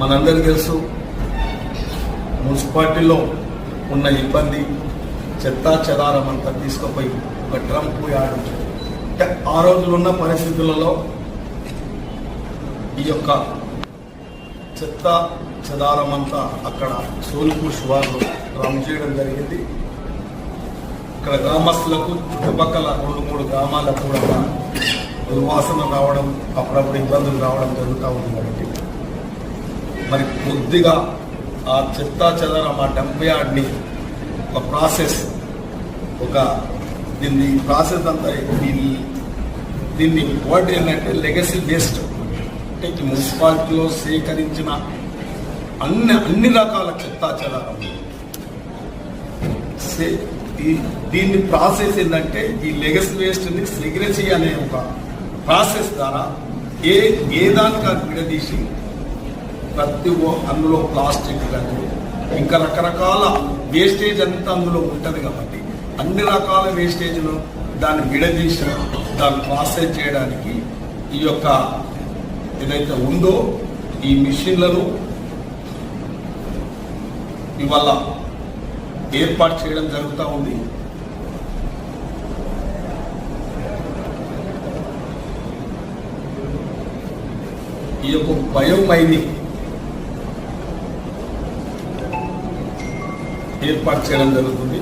మనందరికీ తెలుసు మున్సిపాలిటీలో ఉన్న ఇబ్బంది చెత్తా చెదారం అంతా తీసుకుపోయి ఒక ట్రంప్ యాడ్ అంటే ఆ రోజులు ఉన్న పరిస్థితులలో ఈ యొక్క చెత్త చెదారం అంతా అక్కడ సోల్పూర్ శివార్లు డ్రమ్ చేయడం జరిగింది. ఇక్కడ గ్రామస్తులకు చుట్టుపక్కల రెండు మూడు గ్రామాలకు కూడా దుర్వాసన రావడం అప్పుడప్పుడు ఇబ్బందులు రావడం జరుగుతూ ఉంది కాబట్టి మరి కొద్దిగా ఆ చెత్త చెదరం ఆ డంప్ యార్డ్ని ఒక ప్రాసెస్ ఒక దీన్ని ప్రాసెస్ అంతా దీన్ని దీన్ని వర్డ్ ఏంటంటే లెగసీ బేస్డ్ అంటే ఈ మున్సిపాలిటీలో సేకరించిన అన్ని అన్ని రకాల చెత్త చెదారం సే- దీన్ని ప్రాసెస్ ఏంటంటే ఈ లెగసీ వేస్ట్ని సెగ్రసీ అనే ఒక ప్రాసెస్ ద్వారా ఏ ఏ దానికి విడదీసి ప్రతి ఒ- అందులో ప్లాస్టిక్ కానీ ఇంకా రకరకాల వేస్టేజ్ అంతా అందులో ఉంటుంది కాబట్టి అన్ని రకాల వేస్టేజ్ను దాన్ని విడదీసి దాన్ని ప్రాసెస్ చేయడానికి ఈ యొక్క ఏదైతే ఉందో ఈ మిషన్లను ఇవాళ ఏర్పాటు చేయడం జరుగుతూ ఉంది. ఈ యొక్క బయోమైనింగ్ ఏర్పాటు చేయడం జరుగుతుంది.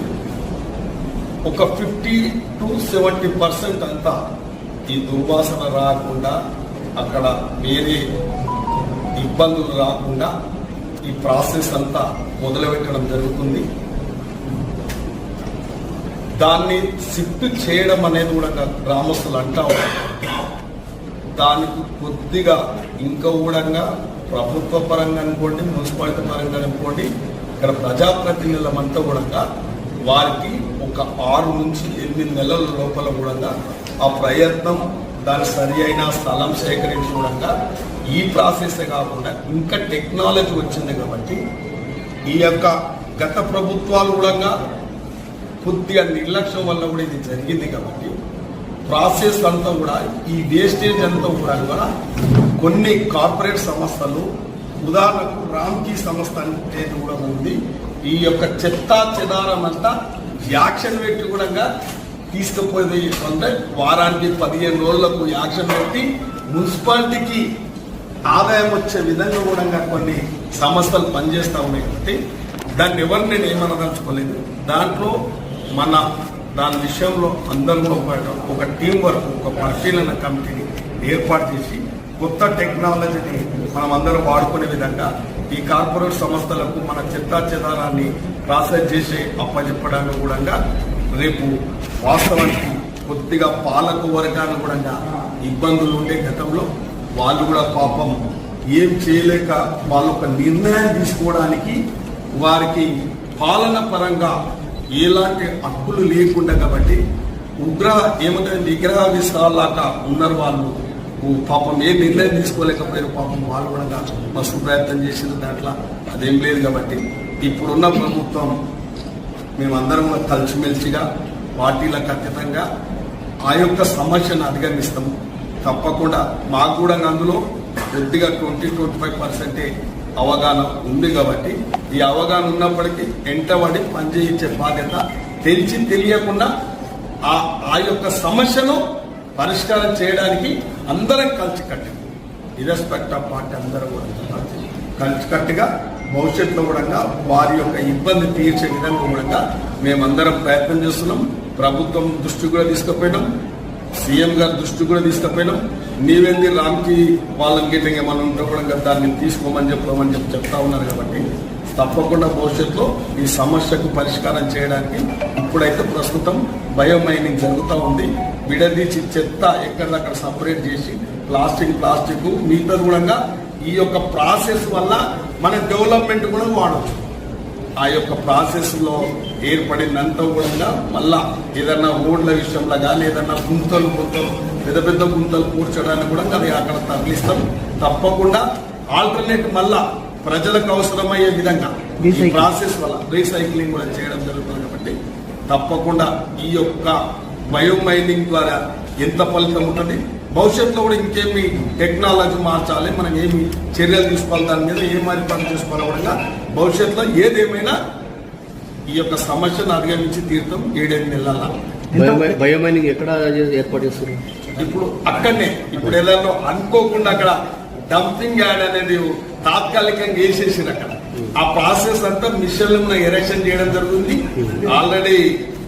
ఒక ఫిఫ్టీ టు సెవెంటీ పర్సెంట్ అంతా ఈ దుర్వాసన రాకుండా అక్కడ వేరే ఇబ్బందులు రాకుండా ఈ ప్రాసెస్ అంతా మొదలుపెట్టడం జరుగుతుంది. దాన్ని షిఫ్ట్ చేయడం అనేది కూడా గ్రామస్తులు అంటా ఉన్నారు. దానికి కొద్దిగా ఇంకా కూడా ప్రభుత్వ పరంగా అనుకోండి మున్సిపాలిటీ పరంగా అనుకోండి ఇక్కడ ప్రజాప్రతినిధులమంతా కూడా వారికి ఒక ఆరు నుంచి ఎనిమిది నెలల లోపల కూడా ఆ ప్రయత్నం దాని సరి అయిన స్థలం సేకరించకుండా ఈ ప్రాసెస్ కాకుండా ఇంకా టెక్నాలజీ వచ్చింది కాబట్టి ఈ యొక్క గత ప్రభుత్వాలు కూడా కొద్దిగా నిర్లక్ష్యం వల్ల కూడా ఇది జరిగింది కాబట్టి ప్రాసెస్ అంతా కూడా ఈ వేస్టేజ్ అంతా కూడా కూడా కొన్ని కార్పొరేట్ సంస్థలు ఉదాహరణకు రామ్కీ సంస్థ అంటే కూడా ఉంది. ఈ యొక్క చెత్త చెదారం అంతా యాక్షన్ పెట్టి కూడా తీసుకుపోయేది అంటే వారానికి పదిహేను రోజులకు యాక్షన్ పెట్టి మున్సిపాలిటీకి ఆదాయం వచ్చే విధంగా కూడా కొన్ని సంస్థలు పనిచేస్తూ ఉన్నాయి కాబట్టి దాన్ని ఎవరు నేను ఏమనదలుచుకోలేదు దాంట్లో మన దాని విషయంలో అందరూ కూడా ఒక ఒక టీం వర్క్ ఒక పరిశీలన కమిటీని ఏర్పాటు చేసి కొత్త టెక్నాలజీని మనం అందరం వాడుకునే విధంగా ఈ కార్పొరేట్ సంస్థలకు మన చెత్తా చెదారాన్ని ప్రాసెస్ చేసి అప్పచెప్పడానికి కూడా రేపు వాస్తవానికి కొద్దిగా పాలకు వర్గాన్ని కూడా ఇబ్బందులు ఉండే గతంలో వాళ్ళు కూడా పాపం ఏం చేయలేక వాళ్ళ ఒక నిర్ణయం తీసుకోవడానికి వారికి పాలన పరంగా ఎలాంటి హక్కులు లేకుండా కాబట్టి ఉగ్ర ఏమంటే నిగ్రహ విషయాలాగా ఉన్నారు వాళ్ళు. పాపం ఏ నిర్ణయం తీసుకోలేకపోయారు పాపం వాళ్ళు కూడా మస్తు ప్రయత్నం చేసిన దాంట్లో. అదేం లేదు కాబట్టి ఇప్పుడున్న ప్రభుత్వం మేమందరం కలిసిమెలిసిగా పార్టీలకు అతీతంగా ఆ యొక్క సమస్యను అధిగమిస్తాము. తప్పకుండా మాకు కూడా అందులో కొద్దిగా ట్వంటీ ట్వంటీ ఫైవ్ పర్సెంటే అవగాహన ఉంది కాబట్టి ఈ అవగాహన ఉన్నప్పటికీ ఎంటబడి పనిచేయించే బాధ్యత తెలిసి తెలియకుండా ఆ ఆ యొక్క సమస్యను పరిష్కారం చేయడానికి అందరం కలిసి ఇరెస్పెక్ట్ ఆఫ్ పార్టీ అందరూ కూడా కలిసికట్టుగా భవిష్యత్తులో కూడా వారి యొక్క ఇబ్బంది తీర్చే విధంగా కూడా మేమందరం ప్రయత్నం చేస్తున్నాం. ప్రభుత్వం దృష్టి కూడా తీసుకుపోయినాం. సీఎం గారి దృష్టి కూడా తీసుకుపోయినాం. నీవేంది రామ్కి వాళ్ళకి గిట్ల ఏమన్నా ఉంటే దాన్ని తీసుకోమని చెప్పమని చెప్పి చెప్తా ఉన్నారు కాబట్టి తప్పకుండా భవిష్యత్తులో ఈ సమస్యకు పరిష్కారం చేయడానికి ఇప్పుడైతే ప్రస్తుతం బయోమైనింగ్ జరుగుతూ ఉంది. విడదీసి చెత్త ఎక్కడిదక్కడ సపరేట్ చేసి ప్లాస్టిక్ ప్లాస్టిక్ మిగతా కూడా ఈ యొక్క ప్రాసెస్ వల్ల మన డెవలప్మెంట్ కూడా వాడచ్చు. ఆ యొక్క ప్రాసెస్లో ఏర్పడినంత కూడా మళ్ళా ఏదన్నా రోడ్ల విషయంలో కానీ ఏదన్నా గుంతలు గుంతలు పెద్ద పెద్ద గుంతలు కూర్చోడానికి కూడా అది అక్కడ తరలిస్తాం. తప్పకుండా ఆల్టర్నేట్ మళ్ళా ప్రజలకు అవసరమయ్యే విధంగా ఈ. ప్రాసెస్ వల్ల రీసైక్లింగ్ కూడా చేయడం జరుగుతుంది. తప్పకుండా ఈ యొక్క బయోమైనింగ్ ద్వారా ఎంత ఫలితం ఉంటుంది? భవిష్యత్తులో కూడా ఇంకేమి టెక్నాలజీ మార్చాలి మనం ఏమి చర్యలు తీసుకోవాలి దాని మీద ఏ మరి పని చేసుకోవాలి కూడా భవిష్యత్తులో ఏదేమైనా ఈ యొక్క సమస్యను అధిగమించి తీర్థం ఏడెనిమిది నెలల బయో- బయోమైనింగ్ ఎక్కడ ఏర్పాటు చేస్తారు? ఇప్పుడు అక్కడనే ఇప్పుడు ఎలా అనుకోకుండా అక్కడ డంపింగ్ యార్డ్ అనేది తాత్కాలికంగా వేసేసారు అక్కడ. ఆ ప్రాసెస్ అంతా మిషన్లు ఎరెక్షన్ చేయడం జరుగుతుంది. ఆల్రెడీ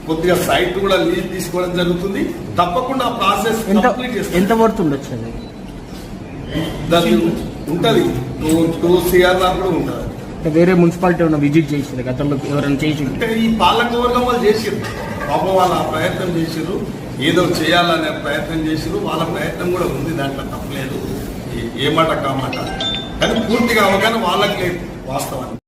కొద్దిగా సైట్ కూడా లీజ్ తీసుకోవడం జరుగుతుంది. తప్పకుండా ఆ ప్రాసెస్ ఎంత కంప్లీట్ చేస్తారు ఎంత పడుతుండొచ్చు దానికి ఉంటది. టూ టూ కూడా ఉంటది. వేరే మున్సిపాలిటీ ఏమైనా విజిట్ చేసింది గతంలో ఎవరైనా చేసి అంటే ఈ పాలకవర్గం వాళ్ళు చేసిర్రు పాపం వాళ్ళు ఆ ప్రయత్నం చేసిర్రు ఏదో చేయాలనే ప్రయత్నం చేసిర్రు వాళ్ళ ప్రయత్నం కూడా ఉంది. దాంట్లో తప్పలేదు. ఏ మాట కామాట? కానీ పూర్తిగా అవగాహన వాళ్ళకి లేదు వాస్తవానికి.